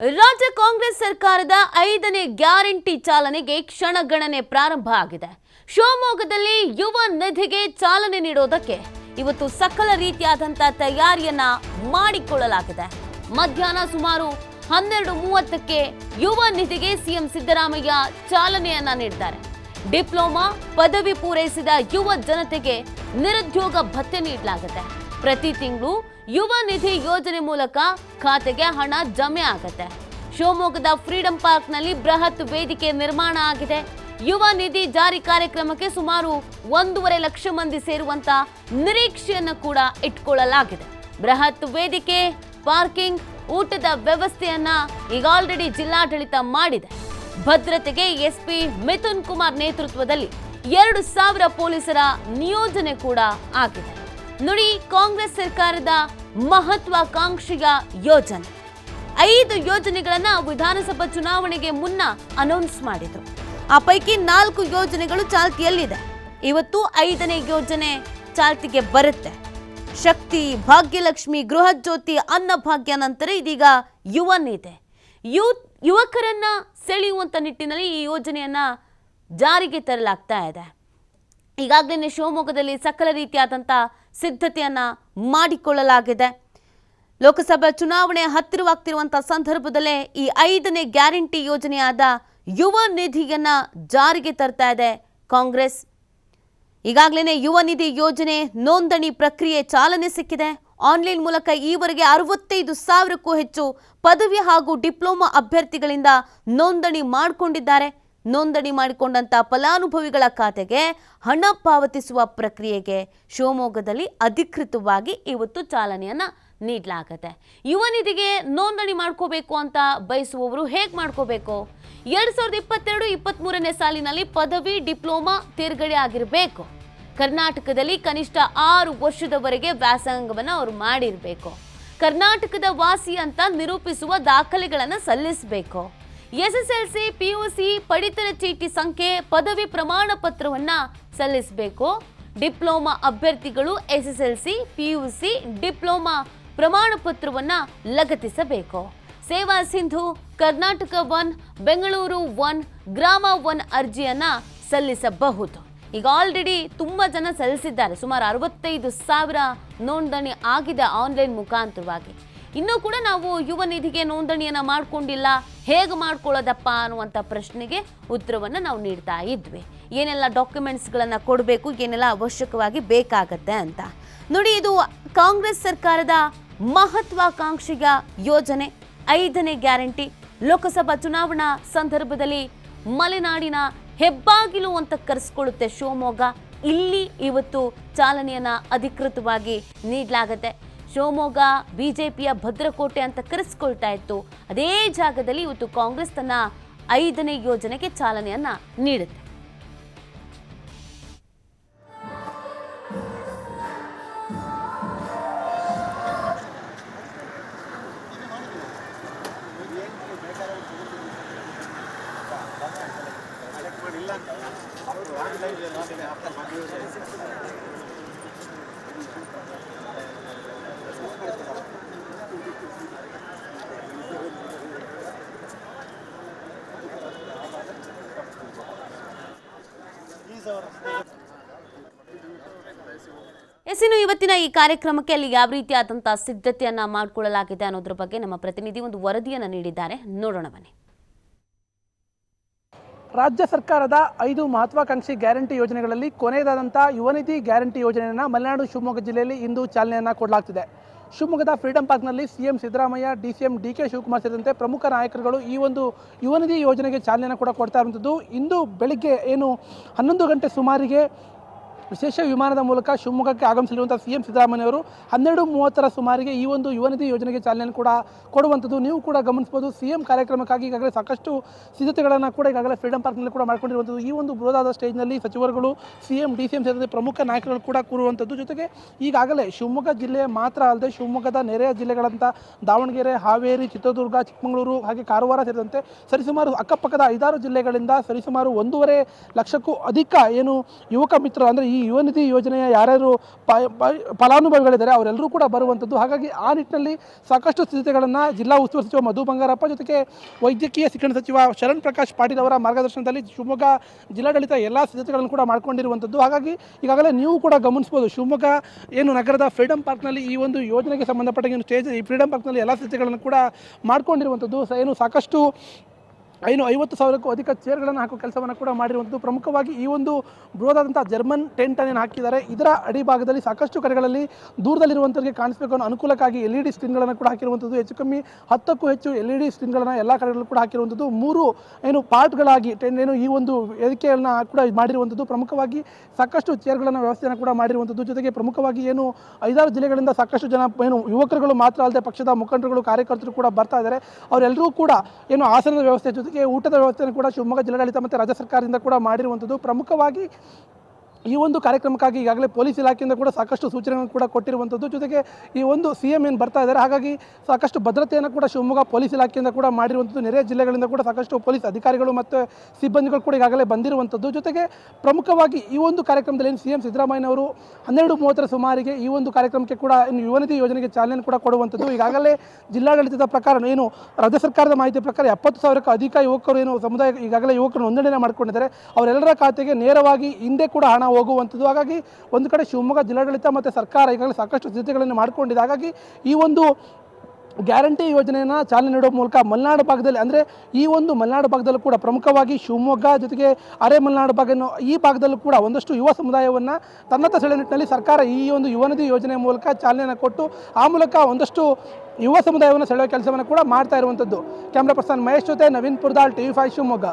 ರಾಜ್ಯ ಕಾಂಗ್ರೆಸ್ ಸರ್ಕಾರದ ಐದನೇ ಗ್ಯಾರಂಟಿ ಚಾಲನೆಗೆ ಕ್ಷಣಗಣನೆ ಪ್ರಾರಂಭ ಆಗಿದೆ. ಶಿವಮೊಗ್ಗದಲ್ಲಿ ಯುವ ನಿಧಿಗೆ ಚಾಲನೆ ನೀಡೋದಕ್ಕೆ ಇವತ್ತು ಸಕಲ ರೀತಿಯಾದಂಥ ತಯಾರಿಯನ್ನ ಮಾಡಿಕೊಳ್ಳಲಾಗಿದೆ. ಮಧ್ಯಾಹ್ನ ಸುಮಾರು ಹನ್ನೆರಡು ಮೂವತ್ತಕ್ಕೆ ಯುವ ನಿಧಿಗೆ ಸಿಎಂ ಸಿದ್ದರಾಮಯ್ಯ ಚಾಲನೆಯನ್ನ ನೀಡಿದ್ದಾರೆ ಡಿಪ್ಲೊಮಾ, ಪದವಿ ಪೂರೈಸಿದ ಯುವ ಜನತೆಗೆ ನಿರುದ್ಯೋಗ ಭತ್ಯೆ ನೀಡಲಾಗುತ್ತೆ. ಪ್ರತಿ ತಿಂಗಳು ಯುವ ನಿಧಿ ಯೋಜನೆ ಮೂಲಕ ಖಾತೆಗೆ ಹಣ ಜಮೆ ಆಗುತ್ತೆ. ಶಿವಮೊಗ್ಗದ ಫ್ರೀಡಂ ಪಾರ್ಕ್ನಲ್ಲಿ ಬೃಹತ್ ವೇದಿಕೆ ನಿರ್ಮಾಣ ಆಗಿದೆ. ಯುವ ನಿಧಿ ಜಾರಿ ಕಾರ್ಯಕ್ರಮಕ್ಕೆ ಸುಮಾರು ಒಂದೂವರೆ ಲಕ್ಷ ಮಂದಿ ಸೇರುವಂತ ನಿರೀಕ್ಷೆಯನ್ನು ಕೂಡ ಇಟ್ಕೊಳ್ಳಲಾಗಿದೆ. ಬೃಹತ್ ವೇದಿಕೆ, ಪಾರ್ಕಿಂಗ್, ಊಟದ ವ್ಯವಸ್ಥೆಯನ್ನ ಈಗ ಆಲ್ರೆಡಿ ಜಿಲ್ಲಾಡಳಿತ ಮಾಡಿದೆ. ಭದ್ರತೆಗೆ ಎಸ್ಪಿ ಮಿಥುನ್ ಕುಮಾರ್ ನೇತೃತ್ವದಲ್ಲಿ ಎರಡು ಸಾವಿರ ಪೊಲೀಸರ ನಿಯೋಜನೆ ಕೂಡ ಆಗಿದೆ. ನೋಡಿ ಕಾಂಗ್ರೆಸ್ ಸರ್ಕಾರದ ಮಹತ್ವಾಕಾಂಕ್ಷೆಯ ಯೋಜನೆ. ಐದು ಯೋಜನೆಗಳನ್ನ ವಿಧಾನಸಭಾ ಚುನಾವಣೆಗೆ ಮುನ್ನ ಅನೌನ್ಸ್ ಮಾಡಿದ್ರು. ಆ ಪೈಕಿ ನಾಲ್ಕು ಯೋಜನೆಗಳು ಚಾಲ್ತಿಯಲ್ಲಿದೆ. ಇವತ್ತು ಐದನೇ ಯೋಜನೆ ಚಾಲ್ತಿಗೆ ಬರುತ್ತೆ. ಶಕ್ತಿ, ಭಾಗ್ಯಲಕ್ಷ್ಮಿ, ಗೃಹಜ್ಯೋತಿ, ಅನ್ನಭಾಗ್ಯ ನಂತರ ಇದೀಗ ಯುವ ನೀತೆ ಯುವಕರನ್ನ ಸೆಳೆಯುವಂತ ನಿಟ್ಟಿನಲ್ಲಿ ಈ ಯೋಜನೆಯನ್ನ ಜಾರಿಗೆ ತರಲಾಗ್ತಾ ಇದೆ. ಈಗಾಗಲೇ ಶಿವಮೊಗ್ಗದಲ್ಲಿ ಸಕಲ ರೀತಿಯಾದಂಥ ಸಿದ್ಧತೆಯನ್ನ ಮಾಡಿಕೊಳ್ಳಲಾಗಿದೆ. ಲೋಕಸಭಾ ಚುನಾವಣೆ ಹತ್ತಿರವಾಗ್ತಿರುವಂಥ ಸಂದರ್ಭದಲ್ಲೇ ಈ ಐದನೇ ಗ್ಯಾರಂಟಿ ಯೋಜನೆಯಾದ ಯುವ ನಿಧಿಯನ್ನ ಜಾರಿಗೆ ತರ್ತಾ ಇದೆ ಕಾಂಗ್ರೆಸ್. ಈಗಾಗಲೇ ಯುವ ನಿಧಿ ಯೋಜನೆ ನೋಂದಣಿ ಪ್ರಕ್ರಿಯೆ ಚಾಲನೆ ಸಿಕ್ಕಿದೆ. ಆನ್ಲೈನ್ ಮೂಲಕ ಈವರೆಗೆ ಅರವತ್ತೈದು ಸಾವಿರಕ್ಕೂ ಹೆಚ್ಚು ಪದವಿ ಹಾಗೂ ಡಿಪ್ಲೊಮಾ ಅಭ್ಯರ್ಥಿಗಳಿಂದ ನೋಂದಣಿ ಮಾಡಿಕೊಂಡಿದ್ದಾರೆ. ನೋಂದಣಿ ಮಾಡಿಕೊಂಡಂತ ಫಲಾನುಭವಿಗಳ ಖಾತೆಗೆ ಹಣ ಪಾವತಿಸುವ ಪ್ರಕ್ರಿಯೆಗೆ ಶಿವಮೊಗ್ಗದಲ್ಲಿ ಅಧಿಕೃತವಾಗಿ ಇವತ್ತು ಚಾಲನೆಯನ್ನು ನೀಡಲಾಗತ್ತೆ. ಯುವ ನಿಧಿಗೆ ನೋಂದಣಿ ಮಾಡ್ಕೋಬೇಕು ಅಂತ ಬಯಸುವವರು ಹೇಗೆ ಮಾಡ್ಕೋಬೇಕು? ಎರಡ್ ಸಾವಿರದ ಇಪ್ಪತ್ತೆರಡು ಇಪ್ಪತ್ತ್ಮೂರನೇ ಸಾಲಿನಲ್ಲಿ ಪದವಿ, ಡಿಪ್ಲೊಮಾ ತೇರ್ಗಡೆ ಆಗಿರಬೇಕು. ಕರ್ನಾಟಕದಲ್ಲಿ ಕನಿಷ್ಠ ಆರು ವರ್ಷದವರೆಗೆ ವ್ಯಾಸಂಗವನ್ನು ಅವರು ಮಾಡಿರಬೇಕು. ಕರ್ನಾಟಕದ ವಾಸಿ ಅಂತ ನಿರೂಪಿಸುವ ದಾಖಲೆಗಳನ್ನು ಸಲ್ಲಿಸಬೇಕು. ಎಸ್ ಪಿಯುಸಿ ಪಡಿತರ ಚೀಟಿ ಸಂಖ್ಯೆ, ಪದವಿ ಪ್ರಮಾಣ ಪತ್ರವನ್ನು ಸಲ್ಲಿಸಬೇಕು. ಡಿಪ್ಲೊಮಾ ಅಭ್ಯರ್ಥಿಗಳು ಎಸ್ಎಸ್ಎಲ್ಸಿ ಪಿಯುಸಿ ಡಿಪ್ಲೊಮಾ ಪ್ರಮಾಣ ಪತ್ರವನ್ನು ಲಗತ್ತಿಸಬೇಕು. Seva Sindhu, Karnataka one, Bengaluru one, Grama one ಅರ್ಜಿಯನ್ನು ಸಲ್ಲಿಸಬಹುದು. ಈಗ ಆಲ್ರೆಡಿ ತುಂಬ ಜನ ಸಲ್ಲಿಸಿದ್ದಾರೆ. ಸುಮಾರು ಅರವತ್ತೈದು ಸಾವಿರ ನೋಂದಣಿ ಆಗಿದೆ ಆನ್ಲೈನ್ ಮುಖಾಂತರವಾಗಿ. ಇನ್ನೂ ಕೂಡ ನಾವು ಯುವ ನಿಧಿಗೆ ನೋಂದಣಿಯನ್ನು ಮಾಡ್ಕೊಂಡಿಲ್ಲ, ಹೇಗೆ ಮಾಡ್ಕೊಳ್ಳೋದಪ್ಪ ಅನ್ನುವಂಥ ಪ್ರಶ್ನೆಗೆ ಉತ್ತರವನ್ನು ನಾವು ನೀಡ್ತಾ ಇದ್ವಿ. ಏನೆಲ್ಲ ಡಾಕ್ಯುಮೆಂಟ್ಸ್ಗಳನ್ನು ಕೊಡಬೇಕು, ಏನೆಲ್ಲ ಅವಶ್ಯಕವಾಗಿ ಬೇಕಾಗತ್ತೆ ಅಂತ. ನೋಡಿ, ಇದು ಕಾಂಗ್ರೆಸ್ ಸರ್ಕಾರದ ಮಹತ್ವಾಕಾಂಕ್ಷೆಯ ಯೋಜನೆ, ಐದನೇ ಗ್ಯಾರಂಟಿ. ಲೋಕಸಭಾ ಚುನಾವಣಾ ಸಂದರ್ಭದಲ್ಲಿ ಮಲೆನಾಡಿನ ಹೆಬ್ಬಾಗಿಲು ಅಂತ ಕರೆಸ್ಕೊಳ್ಳುತ್ತೆ ಶಿವಮೊಗ್ಗ. ಇಲ್ಲಿ ಇವತ್ತು ಚಾಲನೆಯನ್ನು ಅಧಿಕೃತವಾಗಿ ನೀಡಲಾಗತ್ತೆ. ಶಿವಮೊಗ್ಗ, ಬಿಜೆಪಿಯ ಭದ್ರಕೋಟೆ ಅಂತ ಕರೆಸ್ಕೊಳ್ತಾ ಇತ್ತು. ಅದೇ ಜಾಗದಲ್ಲಿ ಇವತ್ತು ಕಾಂಗ್ರೆಸ್ ತನ್ನ ಐದನೇ ಯೋಜನೆಗೆ ಚಾಲನೆಯನ್ನ ನೀಡುತ್ತೆ. ಎಸ್ ಇನ್ನು ಇವತ್ತಿನ ಈ ಕಾರ್ಯಕ್ರಮಕ್ಕೆ ಅಲ್ಲಿ ಯಾವ ರೀತಿಯಾದಂತಹ ಸಿದ್ಧತೆಯನ್ನ ಮಾಡಿಕೊಳ್ಳಲಾಗಿದೆ ಅನ್ನೋದ್ರ ಬಗ್ಗೆ ನಮ್ಮ ಪ್ರತಿನಿಧಿ ಒಂದು ವರದಿಯನ್ನು ನೀಡಿದ್ದಾರೆ. ನೋಡೋಣ ಬನ್ನಿ. ರಾಜ್ಯ ಸರ್ಕಾರದ ಐದು ಮಹತ್ವಾಕಾಂಕ್ಷಿ ಗ್ಯಾರಂಟಿ ಯೋಜನೆಗಳಲ್ಲಿ ಕೊನೆಯದಾದಂಥ ಯುವನಿಧಿ ಗ್ಯಾರಂಟಿ ಯೋಜನೆಯನ್ನು ಮಲೆನಾಡು ಶಿವಮೊಗ್ಗ ಜಿಲ್ಲೆಯಲ್ಲಿ ಇಂದು ಚಾಲನೆಯನ್ನು ಕೊಡಲಾಗ್ತಿದೆ. ಶಿವಮೊಗ್ಗದ ಫ್ರೀಡಂ ಪಾರ್ಕ್ನಲ್ಲಿ C M Siddaramaiah D C M D K Shivakumar ಸೇರಿದಂತೆ ಪ್ರಮುಖ ನಾಯಕರುಗಳು ಈ ಒಂದು ಯುವನಿಧಿ ಯೋಜನೆಗೆ ಚಾಲನೆಯನ್ನು ಕೂಡ ಕೊಡ್ತಾ ಇರುವಂಥದ್ದು. ಇಂದು ಬೆಳಿಗ್ಗೆ ಏನು ಹನ್ನೊಂದು ಗಂಟೆ ಸುಮಾರಿಗೆ ವಿಶೇಷ ವಿಮಾನದ ಮೂಲಕ ಶಿವಮೊಗ್ಗಕ್ಕೆ ಆಗಮಿಸಲಿರುವಂಥ ಸಿ ಎಂ ಸಿದ್ದರಾಮಯ್ಯವರು ಹನ್ನೆರಡು ಮೂವತ್ತರ ಸುಮಾರಿಗೆ ಈ ಒಂದು ಯುವನಿಧಿ ಯೋಜನೆಗೆ ಚಾಲನೆ ಕೂಡ ಕೊಡುವಂಥದ್ದು. ನೀವು ಕೂಡ ಗಮನಿಸ್ಬೋದು ಸಿ ಎಂ ಕಾರ್ಯಕ್ರಮಕ್ಕಾಗಿ ಈಗಾಗಲೇ ಸಾಕಷ್ಟು ಸಿದ್ಧತೆಗಳನ್ನು ಕೂಡ ಈಗಾಗಲೇ ಫ್ರೀಡಂ ಪಾರ್ಕ್ನಲ್ಲಿ ಕೂಡ ಮಾಡಿಕೊಂಡಿರುವಂಥದ್ದು. ಈ ಒಂದು ಬೃಹದಾದ ಸ್ಟೇಜ್ನಲ್ಲಿ ಸಚಿವರುಗಳು C M D C M ಸೇರಿದಂತೆ ಪ್ರಮುಖ ನಾಯಕರುಗಳು ಕೂಡ ಕೂರುವಂಥದ್ದು. ಜೊತೆಗೆ ಈಗಾಗಲೇ ಶಿವಮೊಗ್ಗ ಜಿಲ್ಲೆ ಮಾತ್ರ ಅಲ್ಲದೆ ಶಿವಮೊಗ್ಗದ ನೆರೆಯ ಜಿಲ್ಲೆಗಳಂತ ದಾವಣಗೆರೆ, ಹಾವೇರಿ, ಚಿತ್ರದುರ್ಗ, ಚಿಕ್ಕಮಗಳೂರು ಹಾಗೆ ಕಾರವಾರ ಸೇರಿದಂತೆ ಸರಿಸುಮಾರು ಅಕ್ಕಪಕ್ಕದ ಐದಾರು ಜಿಲ್ಲೆಗಳಿಂದ ಸರಿಸುಮಾರು ಒಂದೂವರೆ ಲಕ್ಷಕ್ಕೂ ಅಧಿಕ ಏನು ಯುವಕ ಮಿತ್ರರು, ಅಂದರೆ ಈ ಈ ಯುವ ನಿಧಿ ಯೋಜನೆಯ ಯಾರ್ಯಾರು ಫಲಾನುಭವಿಗಳಿದ್ದಾರೆ ಅವರೆಲ್ಲರೂ ಕೂಡ ಬರುವಂಥದ್ದು. ಹಾಗಾಗಿ ಆ ನಿಟ್ಟಿನಲ್ಲಿ ಸಾಕಷ್ಟು ಸಿದ್ಧತೆಗಳನ್ನು ಜಿಲ್ಲಾ ಉಸ್ತುವಾರಿ ಸಚಿವ ಮಧು ಬಂಗಾರಪ್ಪ ಜೊತೆಗೆ ವೈದ್ಯಕೀಯ ಶಿಕ್ಷಣ ಸಚಿವ ಶರಣ್ ಪ್ರಕಾಶ್ ಪಾಟೀಲ್ ಅವರ ಮಾರ್ಗದರ್ಶನದಲ್ಲಿ ಶಿವಮೊಗ್ಗ ಜಿಲ್ಲಾಡಳಿತ ಎಲ್ಲ ಸಿದ್ಧತೆಗಳನ್ನು ಕೂಡ ಮಾಡಿಕೊಂಡಿರುವಂಥದ್ದು. ಹಾಗಾಗಿ ಈಗಾಗಲೇ ನೀವು ಕೂಡ ಗಮನಿಸ್ಬೋದು ಶಿವಮೊಗ್ಗ ಏನು ನಗರದ ಫ್ರೀಡಮ್ ಪಾರ್ಕ್ನಲ್ಲಿ ಈ ಒಂದು ಯೋಜನೆಗೆ ಸಂಬಂಧಪಟ್ಟ ಏನು ಸ್ಟೇಜ್, ಈ ಫ್ರೀಡಮ್ ಪಾರ್ಕ್ನಲ್ಲಿ ಎಲ್ಲ ಸಿದ್ಧತೆಗಳನ್ನು ಕೂಡ ಮಾಡಿಕೊಂಡಿರುವಂಥದ್ದು. ಏನು ಸಾಕಷ್ಟು ಏನು ಐವತ್ತು ಸಾವಿರಕ್ಕೂ ಅಧಿಕ ಚೇರ್ಗಳನ್ನು ಹಾಕೋ ಕೆಲಸವನ್ನು ಕೂಡ ಮಾಡಿರುವಂಥದ್ದು. ಪ್ರಮುಖವಾಗಿ ಈ ಒಂದು ಬೃಹದಾದಂಥ ಜರ್ಮನ್ ಟೆಂಟ್ ಟೆಂಟನ್ನು ಹಾಕಿದ್ದಾರೆ. ಇದರ ಅಡಿಭಾಗದಲ್ಲಿ ಸಾಕಷ್ಟು ಕಡೆಗಳಲ್ಲಿ ದೂರದಲ್ಲಿರುವಂಥವ್ರಿಗೆ ಕಾಣಿಸಬೇಕು ಅನ್ನೋ ಅನುಕೂಲಕ್ಕಾಗಿ ಎಲ್ ಇ ಡಿ ಸ್ಕ್ರೀನ್ಗಳನ್ನು ಕೂಡ ಹಾಕಿರುವಂಥದ್ದು. ಹೆಚ್ಚು ಕಮ್ಮಿ ಹತ್ತಕ್ಕೂ ಹೆಚ್ಚು ಎಲ್ ಇ ಡಿ ಸ್ಕ್ರೀನ್ಗಳನ್ನು ಎಲ್ಲ ಕಡೆಗಳು ಕೂಡ ಹಾಕಿರುವಂಥದ್ದು. ಮೂರು ಏನು ಪಾರ್ಟ್ಗಳಾಗಿ ಟೆಂಟ್ ಏನು ಈ ಒಂದು ವೇದಿಕೆಯನ್ನು ಕೂಡ ಮಾಡಿರುವಂಥದ್ದು. ಪ್ರಮುಖವಾಗಿ ಸಾಕಷ್ಟು ಚೇರ್ಗಳನ್ನು ವ್ಯವಸ್ಥೆಯನ್ನು ಕೂಡ ಮಾಡಿರುವಂಥದ್ದು. ಜೊತೆಗೆ ಪ್ರಮುಖವಾಗಿ ಏನು ಐದಾರು ಜಿಲ್ಲೆಗಳಿಂದ ಸಾಕಷ್ಟು ಜನ ಏನು ಯುವಕರುಗಳು ಮಾತ್ರ ಅಲ್ಲದೆ ಪಕ್ಷದ ಮುಖಂಡರುಗಳು, ಕಾರ್ಯಕರ್ತರು ಕೂಡ ಬರ್ತಾ ಇದ್ದಾರೆ. ಅವರೆಲ್ಲರೂ ಕೂಡ ಏನು ಆಸನದ ವ್ಯವಸ್ಥೆ ಜೊತೆಗೆ ಊಟದ ವ್ಯವಸ್ಥೆಯನ್ನು ಕೂಡ ಶಿವಮೊಗ್ಗ ಜಿಲ್ಲಾಡಳಿತ ಮತ್ತು ರಾಜ್ಯ ಸರ್ಕಾರದಿಂದ ಕೂಡ ಮಾಡಿರುವಂಥದ್ದು. ಪ್ರಮುಖವಾಗಿ ಈ ಒಂದು ಕಾರ್ಯಕ್ರಮಕ್ಕಾಗಿ ಈಗಾಗಲೇ ಪೊಲೀಸ್ ಇಲಾಖೆಯಿಂದ ಕೂಡ ಸಾಕಷ್ಟು ಸೂಚನೆಗಳನ್ನು ಕೂಡ ಕೊಟ್ಟಿರುವಂಥದ್ದು. ಜೊತೆಗೆ ಈ ಒಂದು ಸಿ ಎಂ ಏನು ಬರ್ತಾ ಇದ್ದಾರೆ, ಹಾಗಾಗಿ ಸಾಕಷ್ಟು ಭದ್ರತೆಯನ್ನು ಕೂಡ ಶಿವಮೊಗ್ಗ ಪೊಲೀಸ್ ಇಲಾಖೆಯಿಂದ ಕೂಡ ಮಾಡಿರುವಂಥದ್ದು. ನೆರೆ ಜಿಲ್ಲೆಗಳಿಂದ ಕೂಡ ಸಾಕಷ್ಟು ಪೊಲೀಸ್ ಅಧಿಕಾರಿಗಳು ಮತ್ತು ಸಿಬ್ಬಂದಿಗಳು ಕೂಡ ಈಗಾಗಲೇ ಬಂದಿರುವಂಥದ್ದು. ಜೊತೆಗೆ ಪ್ರಮುಖವಾಗಿ ಈ ಒಂದು ಕಾರ್ಯಕ್ರಮದಲ್ಲಿ ಏನು ಸಿ ಎಂ ಸಿದ್ದರಾಮಯ್ಯನವರು ಹನ್ನೆರಡು ಮೂವತ್ತರ ಸುಮಾರಿಗೆ ಈ ಒಂದು ಕಾರ್ಯಕ್ರಮಕ್ಕೆ ಕೂಡ ಇನ್ನು ಯುವನಿಧಿ ಯೋಜನೆಗೆ ಚಾಲನೆ ಕೂಡ ಕೊಡುವಂಥದ್ದು. ಈಗಾಗಲೇ ಜಿಲ್ಲಾಡಳಿತದ ಪ್ರಕಾರ ಏನು ರಾಜ್ಯ ಸರ್ಕಾರದ ಮಾಹಿತಿ ಪ್ರಕಾರ ಎಪ್ಪತ್ತು ಸಾವಿರಕ್ಕೂ ಅಧಿಕ ಯುವಕರು ಏನು ಸಮುದಾಯ ಈಗಾಗಲೇ ಯುವಕರು ನೋಂದಣಿಯನ್ನು ಮಾಡಿಕೊಂಡಿದ್ದಾರೆ. ಅವರೆಲ್ಲರ ಖಾತೆಗೆ ನೇರವಾಗಿ ಹಿಂದೆ ಕೂಡ ಹಣ ಹೋಗುವಂಥದ್ದು. ಹಾಗಾಗಿ ಒಂದು ಕಡೆ ಶಿವಮೊಗ್ಗ ಜಿಲ್ಲಾಡಳಿತ ಮತ್ತು ಸರ್ಕಾರ ಈಗಾಗಲೇ ಸಾಕಷ್ಟು ಸಿದ್ಧತೆಗಳನ್ನು ಮಾಡಿಕೊಂಡಿದೆ. ಹಾಗಾಗಿ ಈ ಒಂದು ಗ್ಯಾರಂಟಿ ಯೋಜನೆಯನ್ನು ಚಾಲನೆ ನೀಡುವ ಮೂಲಕ ಮಲೆನಾಡು ಭಾಗದಲ್ಲಿ ಅಂದರೆ ಈ ಒಂದು ಮಲೆನಾಡು ಭಾಗದಲ್ಲೂ ಕೂಡ ಪ್ರಮುಖವಾಗಿ ಶಿವಮೊಗ್ಗ ಜೊತೆಗೆ ಅರೆ ಮಲೆನಾಡು ಭಾಗ ಈ ಭಾಗದಲ್ಲೂ ಕೂಡ ಒಂದಷ್ಟು ಯುವ ಸಮುದಾಯವನ್ನು ತನ್ನತ್ತ ಸೆಳೆ ನಿಟ್ಟಿನಲ್ಲಿ ಸರ್ಕಾರ ಈ ಒಂದು ಯುವ ಯೋಜನೆ ಮೂಲಕ ಚಾಲನೆಯನ್ನು ಕೊಟ್ಟು ಆ ಮೂಲಕ ಒಂದಷ್ಟು ಯುವ ಸಮುದಾಯವನ್ನು ಸೆಳೆಯುವ ಕೆಲಸವನ್ನು ಕೂಡ ಮಾಡ್ತಾ ಇರುವಂಥದ್ದು. ಕ್ಯಾಮ್ರಾ ಪರ್ಸನ್ ಮಹೇಶ್ ಜೊತೆ Naveen Purdal T V five Shivamogga.